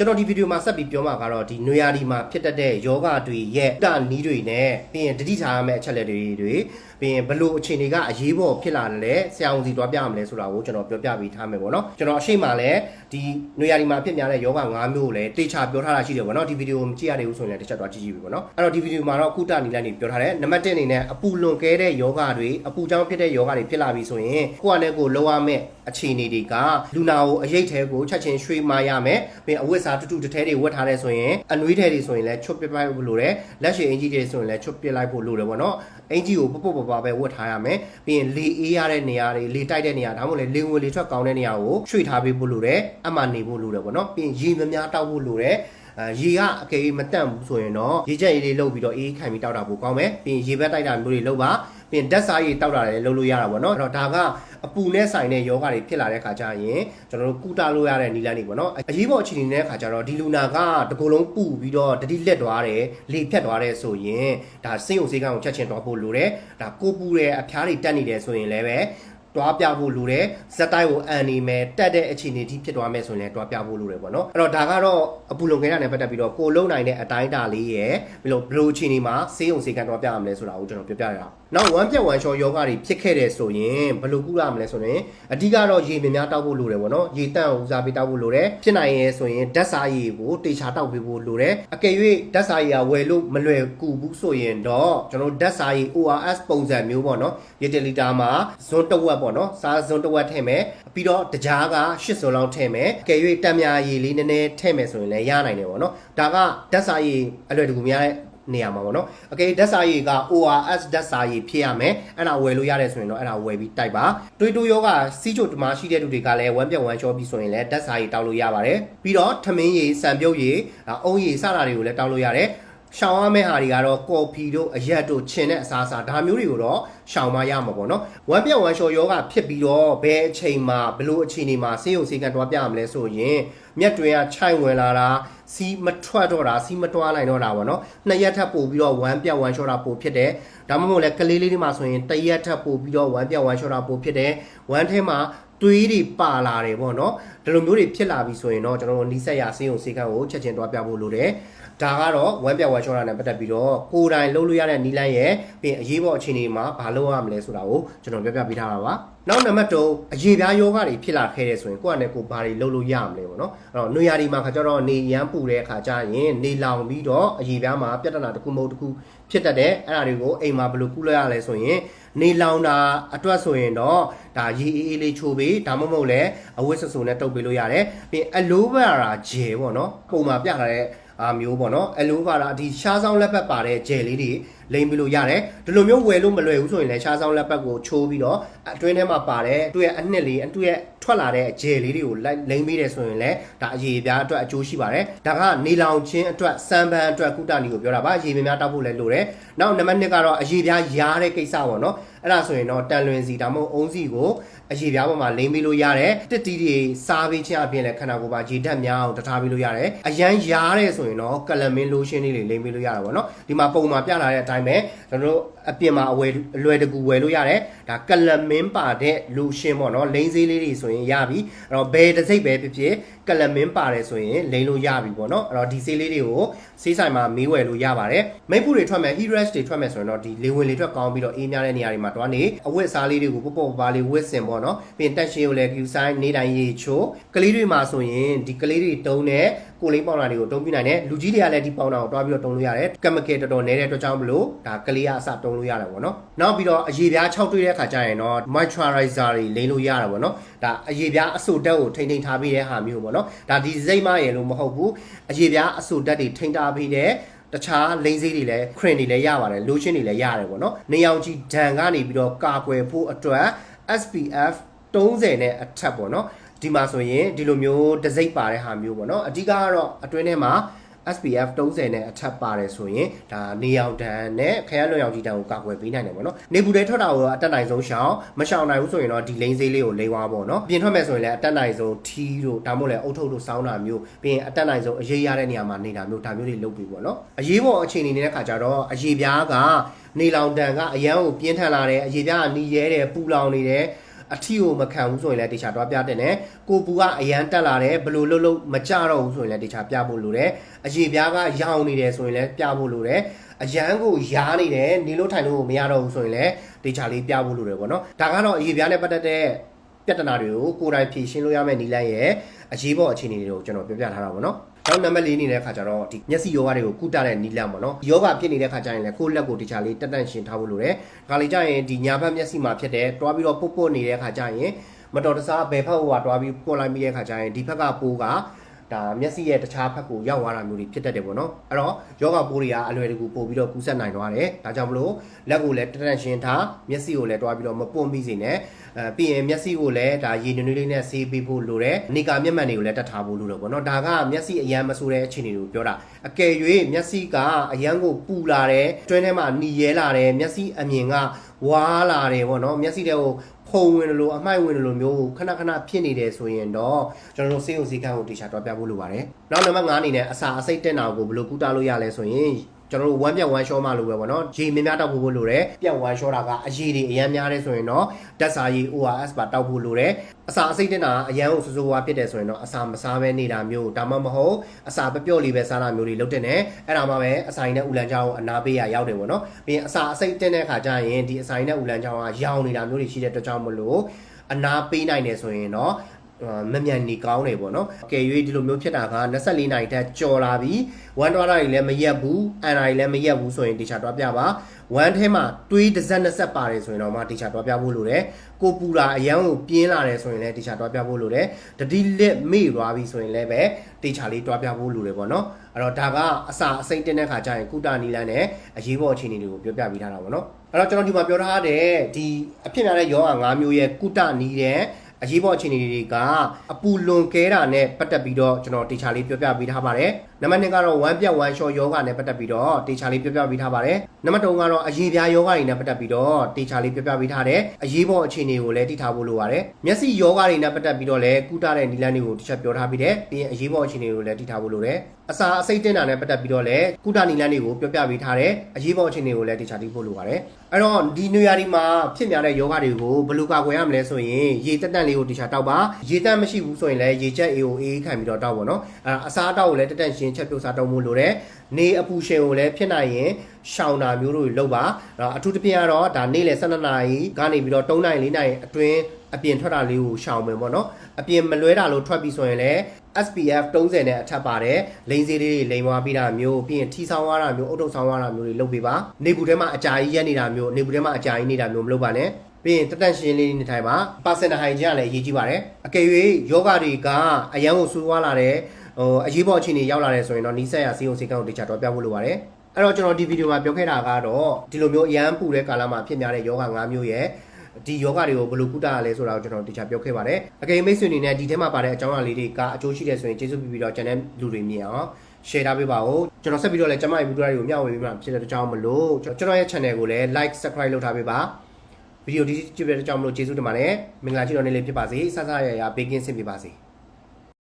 ကျွန်တော်ဒီဗီဒီယိုမှာဆက်ပြီးပြောမှာကတော့ဒီနွေရာသီမှာဖြစ်တတ်တဲ့ယောဂတွေရဲ့တနီးတွေနဲ့ပြီးရင်တတိထားရမယ့်အချက်လက်တွေတွေပြီးရင်ဘလို့အခြေအနေကအရေးပေါ်ဖြစ်လာတယ်လဲဆရာဝန်စီတွားပြရမလဲဆိုတာကိုကျွန်တော်ပြောပြပေးထားမယ်ပေါ့နော်ကျွန်တော်အရှိမလဲဒီနွေရာသီမှာဖြစ်များတဲ့ယောဂ၅မျိုးကိုလည်းတေချာပြောထားတာရှိတယ်ပေါ့နော်ဒီဗီဒီယိုမကြည့်ရသေးဘူးဆိုရင်လည်းတစ်ချက်တော့ကြည့်ကြည့်ပြီပေါ့နော်အဲ့တော့ဒီဗီဒီယိုမှာတော့ကုတနီလန်းနေပြောထားတယ်နံပါတ်1အနေနဲ့အပူလွန်ကဲတဲ့ယောဂတွေအပူကြောင့်ဖြစ်တဲ့ယောဂတွေဖြစ်လာပြီဆိုရင်ကိုယ့်အနေကိုလောရမယ့်အခြေအနေတွေကလူနာကိုအရေးထဲကိုချက်ချင်းရွှေ့မရမယ်ပြီးအဝတ်စားတူတူတထဲတွေဝတ်ထားတဲ့ဆိုရင်အနွေးထဲတွေဆိုရင်လည်းချွတ်ပစ်လိုက်ဖို့လိုတယ်လက်ရှိအင်ကြီးတွေဆိုရင်လည်းချွတ်ပစ်လိုက်ဖို့လိုတယ်ပေါ့နော်အင်ကြီးကိုပပုတ်ပပပဲဝတ်ထားရမယ်ပြီးရင်လေအေးရတဲ့နေရာတွေလေတိုက်တဲ့နေရာဒါမှမဟုတ်လေလေဝင်လေထွက်ကောင်းတဲ့နေရာကိုရွှေ့ထားပေးဖို့လိုတယ်အမှနေဖို့လိုတယ်ပေါ့နော်ပြီးရင်ရေမများတောက်ဖို့လိုတယ်အဲ ရေကအကယ်၍မတန့်ဘူးဆိုရင်တော့ရေချက်ရေလေးလှုပ်ပြီးတော့အေးခိုင်ပြီးတောက်တာပိုကောင်းမယ်ပြီးရင်ရေဘက်တိုက်တာမျိုးတွေလှုပ်ပါပြီးရင်ဓာတ်စားရေတောက်တာလည်းလှုပ်လို့ရတာပေါ့နော်အဲ့တော့ဒါကအပူနဲ့ဆိုင်တဲ့ယောဂတွေဖြစ်လာတဲ့ခါကျရင်ကျွန်တော်တို့ကုတလို့ရတဲ့နီလန်းတွေပေါ့နော်အရေးပေါ်အခြေအနေနဲ့ခါကျတော့ဒီလူနာကတကူလုံးပူပြီးတော့တတိလက်သွားတယ်လေဖြတ်သွားတယ်ဆိုရင်ဒါစိတ်ုံစေးကံကိုချက်ချင်းတော့ဖို့လိုတယ်ဒါကိုပူတယ်အဖျားတွေတက်နေတယ်ဆိုရင်လည်းပဲ တွားပြဖို့လိုတယ်ဇက်တိုက်ကိုအန်နေမယ်တက်တဲ့အခြေအနေที่ဖြစ်သွားမယ်ဆိုရင်လည်းတွားပြဖို့လိုတယ်ပေါ့နော်အဲ့တော့ဒါကတော့အပူလုံခဲတာနဲ့ပတ်သက်ပြီးတော့ကိုလုံနိုင်တဲ့အတိုင်းအတာလေးရယ်ပြီးလို့ဘယ်လိုအခြေအနေမှာစေးုံစေးကံတွားပြရမလဲဆိုတာကိုကျွန်တော်ပြောပြရအောင်နောက်ဝမ်းပြက်ဝမ်းလျှောယောဂတွေဖြစ်ခဲ့တယ်ဆိုရင်ဘယ်လိုကုရမလဲဆိုရင်အဓိကတော့ရေများများတောက်ဖို့လိုတယ်ပေါ့နော်ရေတန့်ဦးစားပေးတောက်ဖို့လိုတယ်ဖြစ်နိုင်ရဲဆိုရင်ဓာတ်စားရည်ကိုတေချာတောက်ပေးဖို့လိုတယ်အကယ်၍ဓာတ်စားရည်ကဝယ်လို့မလွယ်ကူဘူးဆိုရင်တော့ကျွန်တော်ဓာတ်စားရည် ORS ပုံစံမျိုးပေါ့နော်ရေတလီတာမှာဇွန်တစ်ဝက်ပေါ့နော်စားဇွန်တစ်ဝက်ထည့်မယ်ပြီးတော့တကြားက8ဇွန်လောက်ထည့်မယ်အကယ်၍တံမြာရည်လေးနည်းနည်းထည့်မယ်ဆိုရင်လည်းရနိုင်တယ်ပေါ့နော်ဒါကဓာတ်စားရည်အလွယ်တကူများတဲ့နေရာမှာပေါ့နော်အကယ်ဓာတ်စာရည်က ORS ဓာတ်စာရည်ဖြစ်ရမယ်အဲ့ဒါဝယ်လို့ရတယ်ဆိုရင်တော့အဲ့ဒါဝယ်ပြီးတိုက်ပါတွေးတိုးယောဂစီးချိုတမရှိတဲ့လူတွေကလည်းဝမ်းပြက်ဝမ်းချောပြီးဆိုရင်လည်းဓာတ်စာရည်တောက်လို့ရပါတယ်ပြီးတော့ထမင်းရည်စံပြုတ်ရည်အုံးရည်စတာတွေကိုလည်းတောက်လို့ရတယ် ရှောင်ရမယ့်ဟာတွေကတော့ကော်ဖီတို့အရက်တို့ချင်တဲ့အစားအစာဒါမျိုးတွေကိုတော့ရှောင်မရမှာပေါ့နော်ဝမ်းပြက်ဝမ်းလျှော်ယောဂဖြစ်ပြီးတော့ဘယ်အချိန်မှာဘယ်လိုအခြေအနေမှာဆေးရုံဆေးကန်တွားပြရမလဲဆိုရင်မျက်တွင်ကခြိုက်ဝင်လာတာစီးမထွက်တော့တာစီးမတွားနိုင်တော့တာပေါ့နော်နှစ်ရက်ထပ်ပို့ပြီးတော့ဝမ်းပြက်ဝမ်းလျှော်တာပို့ဖြစ်တယ်ဒါမှမဟုတ်လည်းကလေးလေးတွေမှာဆိုရင်တစ်ရက်ထပ်ပို့ပြီးတော့ဝမ်းပြက်ဝမ်းလျှော်တာပို့ဖြစ်တယ်ဝမ်းထဲမှာသွေးတွေပါလာတယ်ပေါ့နော် ဒီလိုမျိုးတွေဖြစ်လာပြီဆိုရင်တော့ကျွန်တော်တို့နီးစက်ရဆေးရုံဆေးကန်ကိုချက်ချင်းတွားပြဖို့လိုတယ်ဒါကတော့ဝမ်းပြဝမ်းချောတာနဲ့ပတ်သက်ပြီးတော့ကိုယ်တိုင်လှုပ်လို့ရတဲ့နီလန်းရဲ့ပြီးရင်အရေးပေါ်အခြေအနေမှာဘာလုပ်ရမလဲဆိုတာကိုကျွန်တော်ပြောပြပေးထားတာပါနောက်နံပါတ်3အရေးပြားယောဂတွေဖြစ်လာခဲ့တဲ့ဆိုရင်ကိုယ့်အနေကိုဘာတွေလုပ်လို့ရမလဲပေါ့နော်အဲ့တော့နွေရာသီမှာခါကျတော့နေရမ်းပူတဲ့အခါကျရင်နေလောင်ပြီးတော့အရေးပြားမှာပြဿနာတစ်ခုမဟုတ်တစ်ခုဖြစ်တတ်တယ်အဲ့ဒါတွေကိုအိမ်မှာဘယ်လိုကုလို့ရလဲဆိုရင်နေလောင်တာအတွက်ဆိုရင်တော့ဒါရေအေးအေးလေးချိုးပေးဒါမှမဟုတ်လည်းအဝတ်ဆဆူနဲ့တုပ်ပေးလို့ရတယ်ပြီးရင်အလိုဗရာဂျယ်ပေါ့နော်ပုံမှာပြထားတဲ့အာမျိုးပေါ့နော်အလိုဗရာဒီရှားဆောင်လက်ပတ်ပါတဲ့ဂျယ်လေးတွေ လိမ့်ပြီးလို့ရတယ်ဒီလိုမျိုးဝယ်လို့မလွယ်ဘူးဆိုရင်လည်းရှားဆောင်လက်ပတ်ကိုချိုးပြီးတော့အတွင်းထဲမှာပါတဲ့သူ့ရဲ့အနှစ်လေးသူ့ရဲ့ထွက်လာတဲ့ဂျယ်လေးတွေကိုလိုက်လိမ့်ပြီးတယ်ဆိုရင်လည်းဒါအရေးပြားအတွက်အကျိုးရှိပါတယ်ဒါကနေလောင်ချင်းအတွက်စံပန်အတွက်ကုတနီကိုပြောတာပါရေများများတောက်ဖို့လည်းလိုတယ်နောက်နံပါတ်2ကတော့အရေးပြားရားတဲ့ကိစ္စပေါ့နော်အဲ့ဒါဆိုရင်တော့တန်လွင်စီဒါမှမဟုတ်အုံးစီကိုအရေးပြားပေါ်မှာလိမ့်ပြီးလို့ရတယ်တစ်တီတွေစားပေးခြင်းအပြင်လည်းခန္ဓာကိုယ်ပါရေဓာတ်များအောင်တထားပေးလို့ရတယ်အရန်ရားတဲ့ဆိုရင်တော့ကလမင်းလိုရှင်းလေးတွေလိမ့်ပေးလို့ရတာပေါ့နော်ဒီမှာပုံမှာပြလာတဲ့အတိုင်းပဲကျွန်တော်တို့အပြင်မှာအဝယ်အလွယ်တကူဝယ်လို့ရတယ်ဒါကလမင်းပါတဲ့လိုရှင်းပေါ့နော်လိမ့်စေးလေးတွေဆိုရင်ရပြီအဲ့တော့ဘယ်တစ်စိတ်ပဲဖြစ်ဖြစ်ကလမင်းပါတယ်ဆိုရင်လိမ့်လို့ရပြီပေါ့နော်အဲ့တော့ဒီစေးလေးတွေကိုစေးဆိုင်မှာမေးဝယ်လို့ရပါတယ်မိတ်ဖူတွေထွက်မယ် heat de ထွက်မယ်ဆိုရင်တော့ဒီလေဝင်လေထွက်ကောင်းပြီးတော့အေးများတဲ့နေရာတွေမှာတွားနေအဝတ်စားလေးတွေကိုပေါ့ပေါ့ပါလေးဝတ်စင်ပေါ့နော်ပြီးရင်တက်ရှင်းကိုလည်း Q sign နေတိုင်းရေချိုးကလေးတွေမှာဆိုရင်ဒီကလေးတွေတုံးတဲ့ကိုလေးပေါင်တာတွေကိုတုံးပြနိုင်တယ်လူကြီးတွေကလည်းဒီပေါင်တာကိုတွားပြီးတော့တုံးလို့ရတယ်ကမကယ်တော်တော်နေတဲ့အတွက်ကြောင့်မလို့ဒါကလေးကအစတုံးလို့ရတယ်ပေါ့နော်နောက်ပြီးတော့အရေပြား6တွေ့တဲ့ခါကျရင်တော့ moisturizer တွေလိမ့်လို့ရတာပေါ့နော်ဒါအရေပြားအဆိုတက်ကိုထိမ့်ထိန်ထားပြီးတဲ့ဟာမျိုးပေါ့နော်ဒါဒီစိတ်မရယ်လို့မဟုတ်ဘူးအရေပြားအဆိုတက်တွေထိမ့်ထားပြီးတဲ့တခြားလိမ့်စေးတွေလည်းခရင်တွေလည်းရပါတယ်လိုရှင်တွေလည်းရတယ်ပေါ့နော်နေအောင်ကြီးဒဏ်ကနေပြီးတော့ကာကွယ်ဖို့အတွက် SPF 30နဲ့အထက်ပေါ့နော်ဒီမှာဆိုရင်ဒီလိုမျိုးတစိမ့်ပါတဲ့ဟာမျိုးပေါ့နော်အဓိကကတော့အတွင်းထဲမှာ SPF 30နဲ့အထက်ပါတယ်ဆိုရင်ဒါနေရောင်တန်နဲ့ခရလွန်ရောင်ကြီးတန်ကိုကာကွယ်ပေးနိုင်တယ်ပေါ့နော်နေပူတွေထွက်တာကိုအတက်နိုင်ဆုံးရှောင်မရှောင်နိုင်ဘူးဆိုရင်တော့ဒီလိန်ဆေးလေးကိုလိန်သွားပေါ့နော်ပြင်ထွက်မယ်ဆိုရင်လည်းအတက်နိုင်ဆုံးထီးတို့ဒါမှမဟုတ်လည်းအုတ်ထုပ်တို့စောင်းတာမျိုးပြီးရင်အတက်နိုင်ဆုံးအရေးရတဲ့နေရာမှာနေတာမျိုးဒါမျိုးတွေလုပ်ပြီးပေါ့နော်အရေးပေါ်အခြေအနေနေတဲ့ခါကျတော့အရေးပြားကနေလောင်တန်ကအရန်ကိုပြင်းထန်လာတယ်အရေးပြားကနီးရဲတယ်ပူလောင်နေတယ် အထီကိုမခံဘူးဆိုရင်လည်းတေချာတွားပြတဲ့နဲ့ကိုပူကအရန်တက်လာတယ်ဘလို့လို့လို့မကြတော့ဘူးဆိုရင်လည်းတေချာပြဖို့လိုတယ်အရေပြားကရောင်နေတယ်ဆိုရင်လည်းပြဖို့လိုတယ်အရန်ကိုရားနေတယ်နေလို့ထိုင်လို့ကိုမရတော့ဘူးဆိုရင်လည်းတေချာလေးပြဖို့လိုတယ်ပေါ့နော်ဒါကတော့အရေပြားနဲ့ပတ်သက်တဲ့ပြဿနာတွေကိုကိုယ်တိုင်ဖြေရှင်းလို့ရမယ့်နည်းလမ်းရဲ့အရေးပေါ်အခြေအနေတွေကိုကျွန်တော်ပြောပြထားတာပေါ့နော် နောက်နံပါတ်၄နေတဲ့ခါကျတော့ဒီမျက်စိယောဂတွေကိုကုတတဲ့နီလန်ပေါ့နော်ယောဂဖြစ်နေတဲ့ခါကျရင်လည်းကိုယ့်လက်ကိုတခြားလေးတက်တန့်ရှင်ထားဖို့လိုတယ်ဒါလေးကျရင်ဒီညာဘက်မျက်စိမှာဖြစ်တဲ့တွားပြီးတော့ပုတ်ပုတ်နေတဲ့ခါကျရင်မတော်တဆဘယ်ဖက်ဟိုကတွားပြီးပွန်လိုက်ပြီးတဲ့ခါကျရင်ဒီဘက်ကပိုးက ဒါမျက်စိရဲ့တခြားဘက်ကိုရောက်သွားတာမျိုးတွေဖြစ်တတ်တယ်ပေါ့နော်အဲ့တော့ယောဂပိုးတွေကအလွယ်တကူပို့ပြီးတော့ကူးစက်နိုင်သွားတယ်ဒါကြောင့်မလို့လက်ကိုလည်းတက်တန့်ရှင်ထားမျက်စိကိုလည်းတွားပြီးတော့မပွန်ပြီးစေနဲ့အဲပြီးရင်မျက်စိကိုလည်းဒါရေနွေးနွေးလေးနဲ့ဆေးပေးဖို့လိုတယ်နေကာမျက်မှန်တွေကိုလည်းတက်ထားဖို့လိုတယ်ပေါ့နော်ဒါကမျက်စိအရန်မဆိုးတဲ့အခြေအနေတွေကိုပြောတာအကယ်၍မျက်စိကအရန်ကိုပူလာတယ်တွင်းထဲမှာหนีရဲလာတယ်မျက်စိအမြင်ကဝါလာတယ်ပေါ့နော်မျက်စိတဲ့ကို ဖုံဝင်လို့အမိုက်ဝင်လို့မျိုးခဏခဏဖြစ်နေတယ်ဆိုရင်တော့ကျွန်တော်တို့စေုံစည်းကမ်းကိုတေချာတွားပြဖို့လိုပါတယ်နောက်နံပါတ်5အနေနဲ့အစာအစိတ်တက်တာကိုဘယ်လိုကုသလို့ရလဲဆိုရင် ကျွန်တော်တို့ဝမ်းပြက်ဝမ်းလျှောမှလို့ပဲပေါ့နော်ရေမြများတောက်ဖို့လိုတယ်ပြက်ဝမ်းလျှောတာကအရေတွေအရန်များတယ်ဆိုရင်တော့ဓာတ်စာရည် ORS ပါတောက်ဖို့လိုတယ်အစာအစိတ်တက်တာအရန်ကိုစိုးစိုးဝါးဖြစ်တယ်ဆိုရင်တော့အစာမစားဘဲနေတာမျိုးဒါမှမဟုတ်အစာပျော့လေးပဲစားတာမျိုးတွေလုပ်တဲ့နဲ့အဲ့ဒါမှပဲအစာရည်နဲ့ဥလန်ချောင်းကိုအနာပေးရရောက်တယ်ပေါ့နော်ပြီးရင်အစာအစိတ်တက်တဲ့ခါကျရင်ဒီအစာရည်နဲ့ဥလန်ချောင်းကရောင်နေတာမျိုးတွေရှိတဲ့အတွက်ကြောင့်မလို့အနာပေးနိုင်တယ်ဆိုရင်တော့ မမြန်နေကောင်းတယ်ပေါ့နော်။ကယ်၍ဒီလိုမျိုးဖြစ်တာက24နိုင်တက်ကြော်လာပြီ။ဝမ်းတွားတာတွေလည်းမရက်ဘူး။အန်တာတွေလည်းမရက်ဘူးဆိုရင်တေချာတွားပြပါ။ဝမ်းထဲမှာတွေးတစ်စက်နှစ်ဆက်ပါတယ်ဆိုရင်တော့မှတေချာတွားပြဖို့လိုတယ်။ကိုပူတာအရန်ကိုပြင်းလာတယ်ဆိုရင်လည်းတေချာတွားပြဖို့လိုတယ်။တတိလက်မေ့သွားပြီဆိုရင်လည်းပဲတေချာလေးတွားပြဖို့လိုတယ်ပေါ့နော်။အဲ့တော့ဒါကအစာအစိမ့်တင်းတဲ့ခါကျရင်ကုတာနီလန်းနဲ့အရေးပေါ်အခြေအနေတွေကိုပြောပြပေးထားတာပေါ့နော်။အဲ့တော့ကျွန်တော်ဒီမှာပြောထားတဲ့ဒီအဖြစ်များတဲ့ယောဂ၅မျိုးရဲ့ကုတာနီတဲ့ အရေးပေါ်အခြေအနေတွေကအပူလွန်ကဲတာနဲ့ပတ်သက်ပြီးတော့ကျွန်တော်တေချာလေးပြောပြပေးထားပါတယ်။ နံပါတ်2ကတော့ one ပြတ် one shot ယောဂနဲ့ပတ်သက်ပြီးတော့တေချာလေးပြောပြပေးထားပါတယ်။နံပါတ်3ကတော့အရေးပြားယောဂတွေနဲ့ပတ်သက်ပြီးတော့တေချာလေးပြောပြပေးထားတယ်။အရေးပေါ်အခြေအနေကိုလည်းသိထားဖို့လိုပါတယ်။မျက်စိယောဂတွေနဲ့ပတ်သက်ပြီးတော့လည်းကုသတဲ့နည်းလမ်းတွေကိုတစ်ချက်ပြောထားပြီးတယ်။ပြီးရင်အရေးပေါ်အခြေအနေကိုလည်းသိထားဖို့လိုတယ်။အစာအစိတ်တင်တာနဲ့ပတ်သက်ပြီးတော့လည်းကုသနည်းလမ်းတွေကိုပြောပြပေးထားတယ်။အရေးပေါ်အခြေအနေကိုလည်းတေချာသိဖို့လိုပါတယ်။အဲ့တော့ဒီနေရာဒီမှာဖြစ်များတဲ့ယောဂတွေကိုဘယ်လိုကာကွယ်ရမလဲဆိုရင်ရေတက်တက်လေးကိုတေချာတောက်ပါရေတက်မရှိဘူးဆိုရင်လည်းရေချက် AOA ခံပြီးတော့တောက်ပါနော်အဲအစားတောက်ကိုလည်းတက်တက်ရှင်းချက်ပြုတ်စားတောက်မှုလိုတယ်နေအပူရှင်ကိုလည်းဖြစ်နိုင်ရင်ရှောင်တာမျိုးတို့လုပ်ပါအထူးသဖြင့်ကတော့ဒါနေ့လယ်12နာရီကနေပြီးတော့3နာရီ4နာရီအတွင်းအပြင်ထွက်တာလေးကိုရှောင်မယ်ပေါ့နော်အပြင်မလွဲတာလို့ထွက်ပြီးဆိုရင်လည်း SPF 30နဲ့အထက်ပါတယ်လိန်စေးလေးတွေလိန်သွားပြီးတာမျိုးပြီးရင်ထီဆောင်သွားတာမျိုးအုတ်ထုပ်ဆောင်သွားတာမျိုးတွေလုပ်ပေးပါနေဘူးထဲမှာအကြာကြီးရက်နေတာမျိုးနေဘူးထဲမှာအကြာကြီးနေတာမျိုးမလုပ်ပါနဲ့ပြီးရင်တက်တန့်ရှင်းလေးနေထိုင်ပါ personal hygiene ကလည်းအရေးကြီးပါတယ်အကယ်၍ယောဂတွေကအရန်ကိုဆူသွားလာတဲ့ ဟိုအရေးပေါ်အခြေအနေရောက်လာတယ်ဆိုရင်တော့နီးစက်ရစီုံစေကန်းကိုတခြားတော့ပြဖို့လိုပါတယ်အဲ့တော့ကျွန်တော်ဒီဗီဒီယိုမှာပြောခဲ့တာကတော့ဒီလိုမျိုးအရန်ပူတဲ့ကာလမှာဖြစ်များတဲ့ယောဂ၅မျိုးရဲ့ဒီယောဂတွေကိုဘယ်လိုကုသရလဲဆိုတာကိုကျွန်တော်တခြားပြောခဲ့ပါတယ်အကယ်မိတ်ဆွေအနေနဲ့ဒီထဲမှာပါတဲ့အကြောင်းအရာလေးတွေကအကျိုးရှိတယ်ဆိုရင်ကျေးဇူးပြုပြီးတော့ channel လူတွေမြင်အောင် share ထားပေးပါဦးကျွန်တော်ဆက်ပြီးတော့လည်းကျမရဲ့ video တွေကိုမျှဝေပေးမှာဖြစ်တဲ့အကြောင်းမလို့ကျွန်တော်ရဲ့ channel ကိုလည်း like subscribe လုပ်ထားပေးပါဗီဒီယိုဒီကြည့်ပြတဲ့အကြောင်းမလို့ကျေးဇူးတင်ပါတယ်မင်္ဂလာရှိတော်နေ့လေးဖြစ်ပါစေဆဆရရဘေးကင်းဆင်ပြေပါစေ